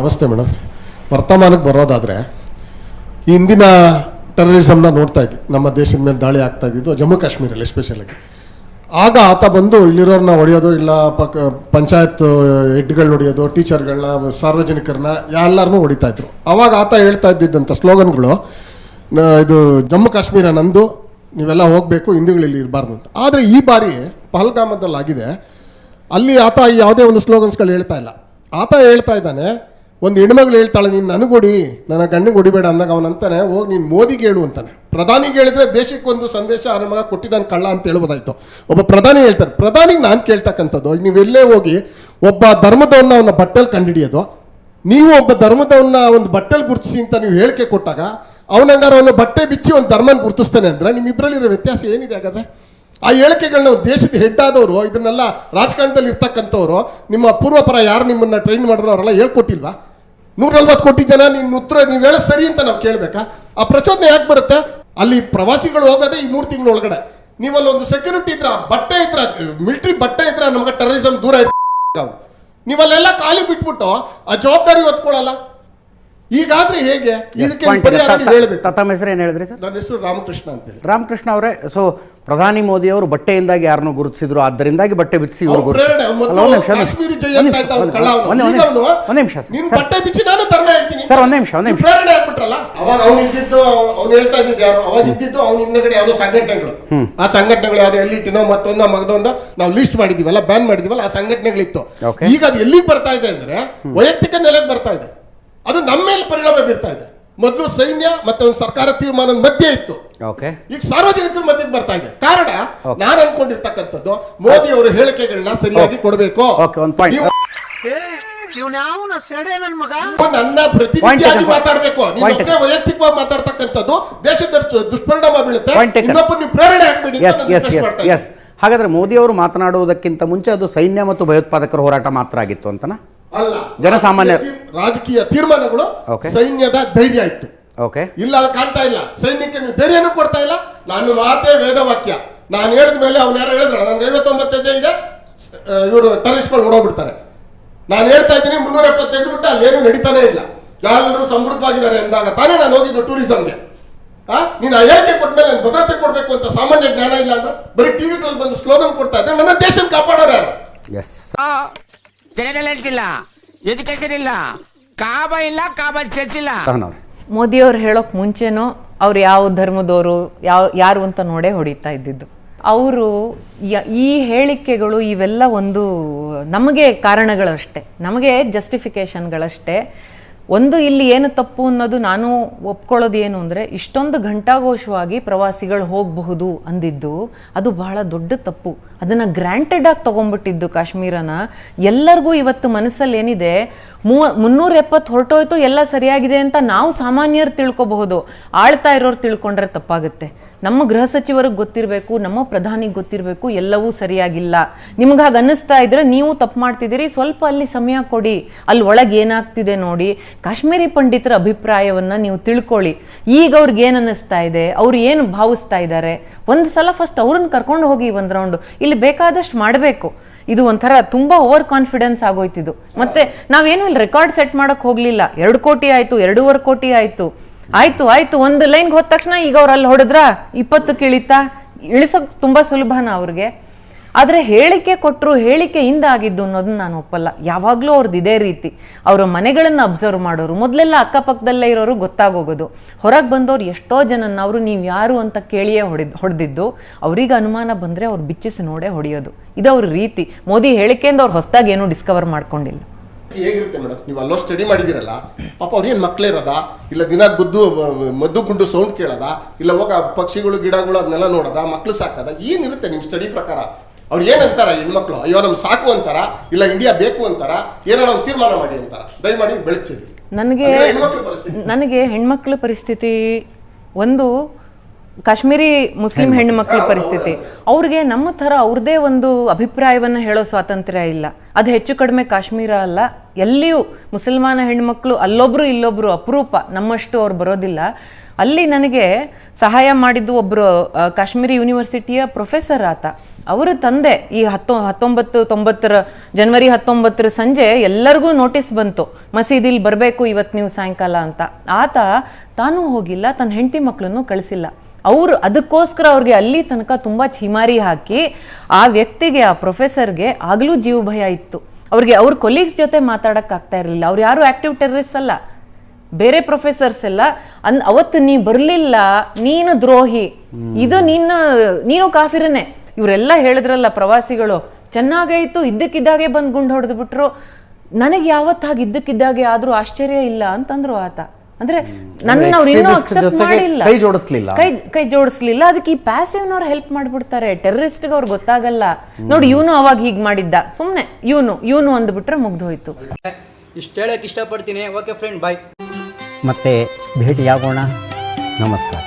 ನಮಸ್ತೆ ಮೇಡಮ್. ವರ್ತಮಾನಕ್ಕೆ ಬರೋದಾದರೆ, ಈ ಹಿಂದಿನ ಟೆರರಿಸಮ್ನ ನೋಡ್ತಾ ಇದ್ವಿ. ನಮ್ಮ ದೇಶದ ಮೇಲೆ ದಾಳಿ ಆಗ್ತಾ ಇದ್ದಿದ್ದು ಜಮ್ಮು ಕಾಶ್ಮೀರಲ್ಲಿ ಎಸ್ಪೆಷಲಾಗಿ ಆಗ. ಆತ ಬಂದು ಇಲ್ಲಿರೋರನ್ನ ಹೊಡೆಯೋದು ಇಲ್ಲ ಪಕ್ಕ ಪಂಚಾಯತ್ ಹೆಡ್ಗಳನ್ನ ಹೊಡೆಯೋದು ಟೀಚರ್ಗಳನ್ನ ಸಾರ್ವಜನಿಕರನ್ನ ಎಲ್ಲರನ್ನೂ ಹೊಡಿತಾ ಇದ್ರು. ಅವಾಗ ಆತ ಹೇಳ್ತಾ ಇದ್ದಿದ್ದಂಥ ಸ್ಲೋಗನ್ಗಳು ಇದು ಜಮ್ಮು ಕಾಶ್ಮೀರ ನಂದು, ನೀವೆಲ್ಲ ಹೋಗಬೇಕು, ಹಿಂದೂಗಳಲ್ಲಿ ಇರಬಾರ್ದು ಅಂತ. ಆದರೆ ಈ ಬಾರಿ ಪಹಲ್ಗಾಮದಲ್ಲಿ ಆಗಿದೆ ಅಲ್ಲಿ ಆತ ಯಾವುದೇ ಒಂದು ಸ್ಲೋಗನ್ಸ್ಗಳು ಹೇಳ್ತಾ ಇಲ್ಲ. ಆತ ಹೇಳ್ತಾ ಇದ್ದಾನೆ ಒಂದು ಹೆಣ್ಮಗಳು ಹೇಳ್ತಾಳೆ, ನೀನು ನನಗೊಡಿ ನನ್ನ ಗಂಡಿಗೆ ಹೊಡಿಬೇಡ ಅಂದಾಗ ಅವನಂತಾನೆ ಹೋಗಿ ನೀನು ಮೋದಿಗೆ ಹೇಳು ಅಂತಾನೆ. ಪ್ರಧಾನಿಗೆ ಹೇಳಿದ್ರೆ ದೇಶಕ್ಕೊಂದು ಸಂದೇಶ ಅವನ ಮಗ ಕೊಟ್ಟಿದ್ದಾನೆ ಕಳ್ಳ ಅಂತ ಹೇಳ್ಬೋದಾಯ್ತು. ಒಬ್ಬ ಪ್ರಧಾನಿ ಹೇಳ್ತಾರೆ, ಪ್ರಧಾನಿಗೆ ನಾನು ಕೇಳ್ತಕ್ಕಂಥದ್ದು ನೀವೆಲ್ಲೇ ಹೋಗಿ ಒಬ್ಬ ಧರ್ಮದವನ್ನ ಅವನ ಬಟ್ಟೆಲ್ ಕಂಡಿಡಿಯೋದು, ನೀವು ಒಬ್ಬ ಧರ್ಮದವನ್ನ ಒಂದು ಬಟ್ಟೆಲ್ ಗುರುತಿಸಿ ಅಂತ ನೀವು ಹೇಳಿಕೆ ಕೊಟ್ಟಾಗ ಅವನಂಗಾರ ಅವನ ಬಟ್ಟೆ ಬಿಚ್ಚಿ ಒಂದು ಧರ್ಮನ ಗುರುತಿಸ್ತಾನೆ ಅಂದ್ರೆ ನಿಮ್ಮಿಬ್ಬರಲ್ಲಿರೋ ವ್ಯತ್ಯಾಸ ಏನಿದೆ ಹಾಗಾದ್ರೆ? ಆ ಹೇಳಿಕೆಗಳನ್ನ ದೇಶದ ಹೆಡ್ ಆದವರು, ಇದನ್ನೆಲ್ಲ ರಾಜಕಾರಣದಲ್ಲಿ ಇರ್ತಕ್ಕಂಥವ್ರು ನಿಮ್ಮ ಪೂರ್ವಪರ ಯಾರು ನಿಮ್ಮನ್ನ ಟ್ರೈನ್ ಮಾಡಿದ್ರು ಅವರೆಲ್ಲ ಹೇಳ್ಕೊಟ್ಟಿಲ್ವಾ? ನೂರ ನಲ್ವತ್ತು ಕೋಟಿ ಜನ ನಿನ್ನ ಉತ್ತರ ನೀವು ಹೇಳ ಸರಿ ಅಂತ ನಾವು ಕೇಳಬೇಕಾ? ಆ ಪ್ರಚೋದನೆ ಯಾಕೆ ಬರುತ್ತೆ? ಅಲ್ಲಿ ಪ್ರವಾಸಿಗಳು ಹೋಗೋದೇ ಈ ಮೂರು ತಿಂಗಳ ಒಳಗಡೆ ನೀವಲ್ಲಿ ಒಂದು ಸೆಕ್ಯೂರಿಟಿ ಇದ್ರ, ಬಟ್ಟೆ ಇದ್ರ ಮಿಲಿಟರಿ ಬಟ್ಟೆ ಇದ್ರ, ನಮ್ಗೆ ಟೆರರಿಸಮ್ ದೂರ ಇರ್ತಾವೆ ನೀವಲ್ಲೆಲ್ಲ ಖಾಲಿ ಬಿಟ್ಬಿಟ್ಟು ಆ ಜವಾಬ್ದಾರಿ ಹೊತ್ಕೊಳ್ಳಲ್ಲ ಈಗಾದ್ರೆ ಹೇಗೆ? ಇದಕ್ಕೆ. ಪರಿಹಾರ ನೀವು ತ- ಹೇಳ್ಬೇಕು ತಮ್ಮ ಹೆಸರು ಏನು ಹೇಳಿದ್ರಿ ಸರ್? ನನ್ನ ಹೆಸರು ರಾಮಕೃಷ್ಣ ಅಂತ ಹೇಳಿ. ರಾಮಕೃಷ್ಣ ಅವರೇ ಸೊ ಪ್ರಧಾನಿ ಮೋದಿ ಅವರು ಬಟ್ಟೆಯಿಂದಾಗಿ ಯಾರನ್ನು ಗುರುತಿಸಿದ್ರು ಆದ್ದರಿಂದಾಗಿ ಬಟ್ಟೆ ಬಿಚ್ಚಿ ಇವರು ಅವ್ರ ಪ್ರೇರಣೆ ಮೊದ್ಲು ಕಾಶ್ಮೀರಿ ಜೈ ಅಂತ ಇದ್ದ ಅವ್ನು ಕಳ್ಳ ಅವ್ನು. ಈಗ ಅವ್ನು, ಒಂದು ನಿಮಿಷ ಸರ್. ನೀನು ಬಟ್ಟೆ ಬಿಚ್ಚಿ ನಾನು ಧರ್ಮ ಹೇಳ್ತೀನಿ. ಸರ್, ಒಂದ್ ನಿಮಿಷ, ಒಂದ್ ನಿಮಿಷ. ಪ್ರೇರಣೆ ಆಗ್ಬಿಟ್ರಲ್ಲ? ಅವಾಗ ಅವ್ನು ಇದ್ದಿದ್ದು ಅವ್ನು ಹೇಳ್ತಾ ಇದ್ದಿದ್ದು ಯಾರು? ಅವಾಗ ಇದ್ದಿದ್ದು ಅವ್ನ ಹಿಂದಗಡೆ ಯಾವುದೋ ಸಂಘಟನೆಗಳು. ಆ ಸಂಘಟನೆಗಳು ಯಾವ್ದು ಎಲ್ಲಿಟ್ಟಿನೋ ಮತ್ತೊಂದು ಮಗದೊಂದು ನಾವು ಲಿಸ್ಟ್ ಮಾಡಿದೀವಲ್ಲ ಬ್ಯಾನ್ ಮಾಡಿದೀವಲ್ಲ ಆ ಸಂಘಟನೆಗಳಿತ್ತು. Okay. ಈಗ ಅದು ಎಲ್ಲಿಗೆ ಬರ್ತಾ ಇದೆ ಅಂದ್ರೆ ವೈಯಕ್ತಿಕ ನೆಲೆಗೆ ಬರ್ತಾ ಇದೆ. ಅದು ನಮ್ಮ ಮೇಲೆ ಪರಿಣಾಮ ಬೀರ್ತಾ ಇದೆ. ಮೊದಲು ಸೈನ್ಯ ಮತ್ತೆ ಒಂದು ಸರ್ಕಾರ ತೀರ್ಮಾನದ ಮಧ್ಯೆ ಇತ್ತು. ಓಕೆ ಈಗ ಸಾರ್ವಜನಿಕರ ಮಧ್ಯಕ್ಕೆ ಬರ್ತಾ ಇದೆ. ಕಾರಣ. ನಾನು ಅನ್ಕೊಂಡಿರ್ತಕ್ಕಂಥದ್ದು ಮೋದಿ ಅವರ ಹೇಳಿಕೆಗಳನ್ನ ಸರಿಯಾಗಿ ಕೊಡಬೇಕು. ಓಕೆ ಒಂದು ಪಾಯಿಂಟ್ ನೀವು ಇವ್ನ್ಯಾವನ ಸೆಡೆ ನನ್ ಮಗ? ನನ್ನ ಪ್ರತಿನಿಧಿಯಾಗಿ ಮಾತಾಡಬೇಕು. ಮಾತಾಡ್ಬೇಕು Point ನೀವು taken. ವೈಯಕ್ತಿಕವಾಗಿ ಮಾತಾಡ್ತಕ್ಕಂಥದ್ದು ದೇಶದ ದುಷ್ಪರಿಣಾಮ ಬೀಳುತ್ತೆ. ಇನ್ನೊಬ್ಬ ನೀವು ಪ್ರೇರಣೆ ಆಗ್ಬಿಡಿ ಹಾಗಾದ್ರೆ ಮೋದಿ ಅವರು ಮಾತನಾಡುವುದಕ್ಕಿಂತ ಮುಂಚೆ ಅದು ಸೈನ್ಯ ಮತ್ತು ಭಯೋತ್ಪಾದಕರ ಹೋರಾಟ ಮಾತ್ರ ಆಗಿತ್ತು ಅಂತನಾ? ಅಲ್ಲ ಜನಸಾಮಾನ್ಯ- ರಾಜಕೀಯ ತೀರ್- ರಾಜಕೀಯ ತೀರ್ಮಾನಗಳು ಸೈನ್ಯದ ಧೈರ್ಯ ಇತ್ತು. ಓಕೆ ಇಲ್ಲ ಅದು ಕಾಣ್ತಾ ಇಲ್ಲ. ಸೈನ್ಯಕ್ಕೆ ನೀವು ಧೈರ್ಯನೂ ಕೊಡ್ತಾ ಇಲ್ಲ. ನಾನು ಮಾತೇ ವೇದವಾಕ್ಯ. ನಾನು ಹೇಳಿದ ಮೇಲೆ ಅವ್ನು ಯಾರು ಹೇಳಿದ್ರೆ ನನ್ಗೆ ಐವತ್ತೊಂಬತ್ತು ಜೆ ಇದೆ. ಇವರು ಟೆರರಿಸ್ಟ್ಗಳು ಓಡೋಗ್ಬಿಡ್ತಾರೆ. ನಾನು ಹೇಳ್ತಾ ಇದ್ದೀನಿ ಮುನ್ನೂರ ಎಪ್ಪತ್ತೈದು ಬಿಟ್ಟು ಅಲ್ಲೇನು ನಡೀತಾನೆ ಇಲ್ಲ. ಎಲ್ಲರೂ ಸಮೃದ್ಧವಾಗಿದ್ದಾರೆ ಎಂದಾಗ ತಾನೇ ನಾನು ಹೋಗಿದ್ದು ಟೂರಿಸಂಗೆ ಆ? ನೀನು ಆ ಹೇಳಿಕೆ ಕೊಟ್ಮೇಲೆ ನಾನು ಭದ್ರತೆ ಕೊಡಬೇಕು ಅಂತ ಸಾಮಾನ್ಯ ಜ್ಞಾನ ಇಲ್ಲ ಅಂದ್ರೆ ಬರೀ ಟಿವಿಗಳಲ್ಲಿ ಬಂದು ಸ್ಲೋಗನ್ ಕೊಡ್ತಾ ಇದ್ರೆ ನನ್ನ ದೇಶನ ಕಾಪಾಡೋರು ಯಾರು? ಎಸ್ ಇಲ್ಲ ಎಜುಕೇಶನ್ ಇಲ್ಲ ಕಾಬ ಇಲ್ಲ ಕಾಬ ಚರ್ಚ್ ಇಲ್ಲ. ಸಹನ್ ಅವ್ರೆ ಮೋದಿಯವ್ರು ಹೇಳೋಕ್ ಮುಂಚೆನೂ ಅವ್ರು ಯಾವ ಧರ್ಮದವರು ಯಾವ ಯಾರು ಅಂತ ನೋಡೇ ಹೊಡಿತಾ ಇದ್ದಿದ್ದು. ಅವರು ಈ ಹೇಳಿಕೆಗಳು ಇವೆಲ್ಲ ಒಂದು ನಮಗೆ ಕಾರಣಗಳಷ್ಟೇ ನಮಗೆ ಜಸ್ಟಿಫಿಕೇಶನ್ಗಳಷ್ಟೇ ಒಂದು ಇಲ್ಲಿ ಏನು ತಪ್ಪು ಅನ್ನೋದು ನಾನು ಒಪ್ಕೊಳ್ಳೋದು ಏನು ಅಂದರೆ, ಇಷ್ಟೊಂದು ಘಂಟಾಘೋಷವಾಗಿ ಪ್ರವಾಸಿಗಳು ಹೋಗಬಹುದು ಅಂದಿದ್ದು, ಅದು ಬಹಳ ದೊಡ್ಡ ತಪ್ಪು. ಅದನ್ನು ಗ್ರ್ಯಾಂಟೆಡ್ ಆಗಿ ತೊಗೊಂಡ್ಬಿಟ್ಟಿದ್ದು ಕಾಶ್ಮೀರನ. ಎಲ್ಲರಿಗೂ ಇವತ್ತು ಮನಸ್ಸಲ್ಲಿ ಏನಿದೆ, ಮೂವ, ಮುನ್ನೂರ ಎಪ್ಪತ್ತು ಹೊರಟೋಯ್ತು, ಎಲ್ಲ ಸರಿಯಾಗಿದೆ ಅಂತ ನಾವು ಸಾಮಾನ್ಯರು ತಿಳ್ಕೊಬಹುದು. ಆಳ್ತಾ ಇರೋರು ತಿಳ್ಕೊಂಡ್ರೆ ತಪ್ಪಾಗುತ್ತೆ. ನಮ್ಮ ಗೃಹ ಸಚಿವರಿಗೆ ಗೊತ್ತಿರಬೇಕು, ನಮ್ಮ ಪ್ರಧಾನಿಗೆ ಗೊತ್ತಿರಬೇಕು, ಎಲ್ಲವೂ ಸರಿಯಾಗಿಲ್ಲ. ನಿಮ್ಗೆ ಹಾಗೆ ಅನ್ನಿಸ್ತಾ ಇದ್ರೆ ನೀವು ತಪ್ಪು ಮಾಡ್ತಿದ್ದೀರಿ, ಸ್ವಲ್ಪ ಅಲ್ಲಿ ಸಮಯ ಕೊಡಿ. ಅಲ್ಲಿ ಒಳಗೆ ಏನಾಗ್ತಿದೆ ನೋಡಿ, ಕಾಶ್ಮೀರಿ ಪಂಡಿತರ ಅಭಿಪ್ರಾಯವನ್ನ ನೀವು ತಿಳ್ಕೊಳ್ಳಿ. ಈಗ ಅವ್ರಿಗೆ ಏನು ಅನ್ನಿಸ್ತಾ ಇದೆ, ಅವ್ರು ಏನು ಭಾವಿಸ್ತಾ ಇದ್ದಾರೆ ಒಂದು ಸಲ ಫಸ್ಟ್ ಅವ್ರನ್ನ ಕರ್ಕೊಂಡು ಹೋಗಿ ಒಂದು ರೌಂಡು ಇಲ್ಲಿ ಬೇಕಾದಷ್ಟು ಮಾಡಬೇಕು. ಇದು ಒಂಥರ ತುಂಬಾ ಓವರ್ ಕಾನ್ಫಿಡೆನ್ಸ್ ಆಗೋಯ್ತಿದು ಮತ್ತೆ ನಾವೇನು ಇಲ್ಲಿ ರೆಕಾರ್ಡ್ ಸೆಟ್ ಮಾಡಕ್ ಹೋಗ್ಲಿಲ್ಲ. ಎರಡು ಕೋಟಿ ಆಯ್ತು, ಎರಡೂವರೆ ಕೋಟಿ ಆಯ್ತು. ಆಯ್ತು ಆಯ್ತು, ಒಂದು ಲೈನ್ಗೆ ಹೋದ ತಕ್ಷಣ ಈಗ ಅವ್ರು ಅಲ್ಲಿ ಹೊಡೆದ್ರ? ಇಪ್ಪತ್ತು ಇಳಿತಾ ಇಳಿಸೋಕ್ ತುಂಬಾ ಸುಲಭನ ಅವ್ರಿಗೆ? ಆದರೆ ಹೇಳಿಕೆ ಕೊಟ್ಟರು ಹೇಳಿಕೆಯಿಂದ ಆಗಿದ್ದು ಅನ್ನೋದನ್ನ ನಾನು ಒಪ್ಪಲ್ಲ. ಯಾವಾಗಲೂ ಅವ್ರದ್ದು ಇದೇ ರೀತಿ. ಅವರ ಮನೆಗಳನ್ನು ಅಬ್ಸರ್ವ್ ಮಾಡೋರು, ಮೊದಲೆಲ್ಲ ಅಕ್ಕಪಕ್ಕದಲ್ಲೇ ಇರೋರು ಗೊತ್ತಾಗೋಗೋದು. ಹೊರಗೆ ಬಂದವ್ರು ಎಷ್ಟೋ ಜನನ್ನ ಅವರು ನೀವು ಯಾರು ಅಂತ ಕೇಳಿಯೇ ಹೊಡೆದ್, ಹೊಡೆದಿದ್ದು. ಅವ್ರಿಗೆ ಅನುಮಾನ ಬಂದ್ರೆ ಅವ್ರು ಬಿಚ್ಚಿಸಿ ನೋಡೇ ಹೊಡೆಯೋದು. ಇದು ಅವ್ರ ರೀತಿ. ಮೋದಿ ಹೇಳಿಕೆಯಿಂದ ಅವ್ರು ಹೊಸದಾಗಿ ಏನೂ ಡಿಸ್ಕವರ್ ಮಾಡ್ಕೊಂಡಿಲ್ಲ. ಹೇಗಿರುತ್ತೆ ಮೇಡಮ್? ನೀವು ಅಲ್ಲೋ ಸ್ಟಡಿ ಮಾಡಿದಿರಲ್ಲ ಪಾಪ ಅವ್ರೇನು ಮಕ್ಕಳೇ ಇರೋದ? ಇಲ್ಲ ದಿನ ಗುದ್ದು ಮದ್ದು ಗುಂಡು ಸೌಂಡ್ ಕೇಳದ? ಇಲ್ಲ ಹೋಗ ಪಕ್ಷಿಗಳು ಗಿಡಗಳು ಅದನ್ನೆಲ್ಲ ನೋಡದ? ಮಕ್ಕಳು ಸಾಕದ? ಏನಿರುತ್ತೆ ನಿಮ್ಮ ಸ್ಟಡಿ ಪ್ರಕಾರ? ಅವ್ರು ಏನಂತಾರ ಹೆಣ್ಮಕ್ಳು? ಅಯ್ಯೋ ನಮ್ಗೆ ಸಾಕು ಅಂತಾರ? ಇಲ್ಲ ಇಂಡಿಯಾ ಬೇಕು ಅಂತಾರ? ಏನೋ ಒಂದು ತೀರ್ಮಾನ ಮಾಡಿ ಅಂತಾರ? ದಯಮಾಡಿ ಬೆಳಚಿರಿ ನನಗೆ ಪರಿಸ್ಥಿತಿ. ನನಗೆ ಹೆಣ್ಮಕ್ಳ ಪರಿಸ್ಥಿತಿ ಒಂದು ಕಾಶ್ಮೀರಿ ಮುಸ್ಲಿಂ ಹೆಣ್ಮಕ್ಳ ಪರಿಸ್ಥಿತಿ. ಅವ್ರಿಗೆ ನಮ್ಮ ಥರ ಅವ್ರದೇ ಒಂದು ಅಭಿಪ್ರಾಯವನ್ನು ಹೇಳೋ ಸ್ವಾತಂತ್ರ್ಯ ಇಲ್ಲ. ಅದು ಹೆಚ್ಚು ಕಡಿಮೆ ಕಾಶ್ಮೀರ ಅಲ್ಲ. ಎಲ್ಲಿಯೂ ಮುಸಲ್ಮಾನ ಹೆಣ್ಮಕ್ಳು ಅಲ್ಲೊಬ್ರು ಇಲ್ಲೊಬ್ರು ಅಪರೂಪ. ನಮ್ಮಷ್ಟು ಅವ್ರು ಬರೋದಿಲ್ಲ. ಅಲ್ಲಿ ನನಗೆ ಸಹಾಯ ಮಾಡಿದ್ದು ಒಬ್ಬರು ಕಾಶ್ಮೀರಿ ಯೂನಿವರ್ಸಿಟಿಯ ಪ್ರೊಫೆಸರ್ ಆತ. ಅವರ ತಂದೆ ಈ ಹತ್ತೊ ಹತ್ತೊಂಬತ್ತು ತೊಂಬತ್ತರ ಜನವರಿ ಹತ್ತೊಂಬತ್ತರ ಸಂಜೆ ಎಲ್ಲರಿಗೂ ನೋಟಿಸ್ ಬಂತು. ಮಸೀದಿಲಿ ಬರಬೇಕು ಇವತ್ತು ನೀವು ಸಾಯಂಕಾಲ ಅಂತ. ಆತ ತಾನೂ ಹೋಗಿಲ್ಲ ತನ್ನ ಹೆಂಡತಿ ಮಕ್ಕಳನ್ನು ಕಳಿಸಿಲ್ಲ. ಅವರು ಅದಕ್ಕೋಸ್ಕರ ಅವ್ರಿಗೆ ಅಲ್ಲಿ ತನಕ ತುಂಬ ಛಿಮಾರಿ ಹಾಕಿ ಆ ವ್ಯಕ್ತಿಗೆ ಆ ಪ್ರೊಫೆಸರ್ಗೆ ಆಗಲೂ ಜೀವ ಭಯ ಇತ್ತು. ಅವ್ರಿಗೆ ಅವ್ರ ಕೊಲೀಗ್ಸ್ ಜೊತೆ ಮಾತಾಡಕ್ ಆಗ್ತಾ ಇರಲಿಲ್ಲ. ಅವ್ರು ಯಾರು ಆಕ್ಟಿವ್ ಟೆರರಿಸ್ ಅಲ್ಲ. ಬೇರೆ ಪ್ರೊಫೆಸರ್ಸ್ ಎಲ್ಲ ಅನ್ ಅವತ್ತು ನೀ ಬರಲಿಲ್ಲ ನೀನು ದ್ರೋಹಿ. ಇದು ನಿನ್ನ ನೀನು ಕಾಫಿರನೆ. ಇವರೆಲ್ಲ ಹೇಳಿದ್ರಲ್ಲ ಪ್ರವಾಸಿಗಳು ಚೆನ್ನಾಗಾಯ್ತು ಇದ್ದಕ್ಕಿದ್ದಾಗೆ ಬಂದು ಗುಂಡು ಹೊಡೆದ್ಬಿಟ್ರು ನನಗೆ ಯಾವತ್ತಾಗಿ ಹಾಗೆ ಇದ್ದಕ್ಕಿದ್ದಾಗೆ ಆದ್ರೂ ಆಶ್ಚರ್ಯ ಇಲ್ಲ ಅಂತಂದ್ರು ಆತ. ಅಂದ್ರೆ ನನ್ನ ಅವ್ರು ಇನ್ನೂ ಅಕ್ಸೆಪ್ಟ್ ಮಾಡಿಲ್ಲ ಕೈ ಜೋಡಿಸ್ಲಿಲ್ಲ. ಕೈ ಕೈ ಜೋಡಿಸ್ಲಿಲ್ಲ. ಅದಕ್ಕೆ ಈ ಪ್ಯಾಸಿವ್ನವ್ರು ಹೆಲ್ಪ್ ಮಾಡ್ಬಿಡ್ತಾರೆ. ಟೆರರಿಸ್ಟ್ಗೆ ಅವ್ರು ಗೊತ್ತಾಗಲ್ಲ. ನೋಡಿ ಇವನು ಅವಾಗ ಹೀಗ್ ಮಾಡಿದ್ದ. ಸುಮ್ನೆ ಇವನು ಇವನು ಅಂದ್ಬಿಟ್ರೆ ಮುಗ್ದೋಯ್ತು ಇಷ್ಟ ಹೇಳಕ್ಕೆ ಇಷ್ಟಪಡ್ತೀನಿ. ಓಕೆ ಫ್ರೆಂಡ್ ಬಾಯ್ ಮತ್ತೆ ಭೇಟಿಯಾಗೋಣ. ನಮಸ್ಕಾರ.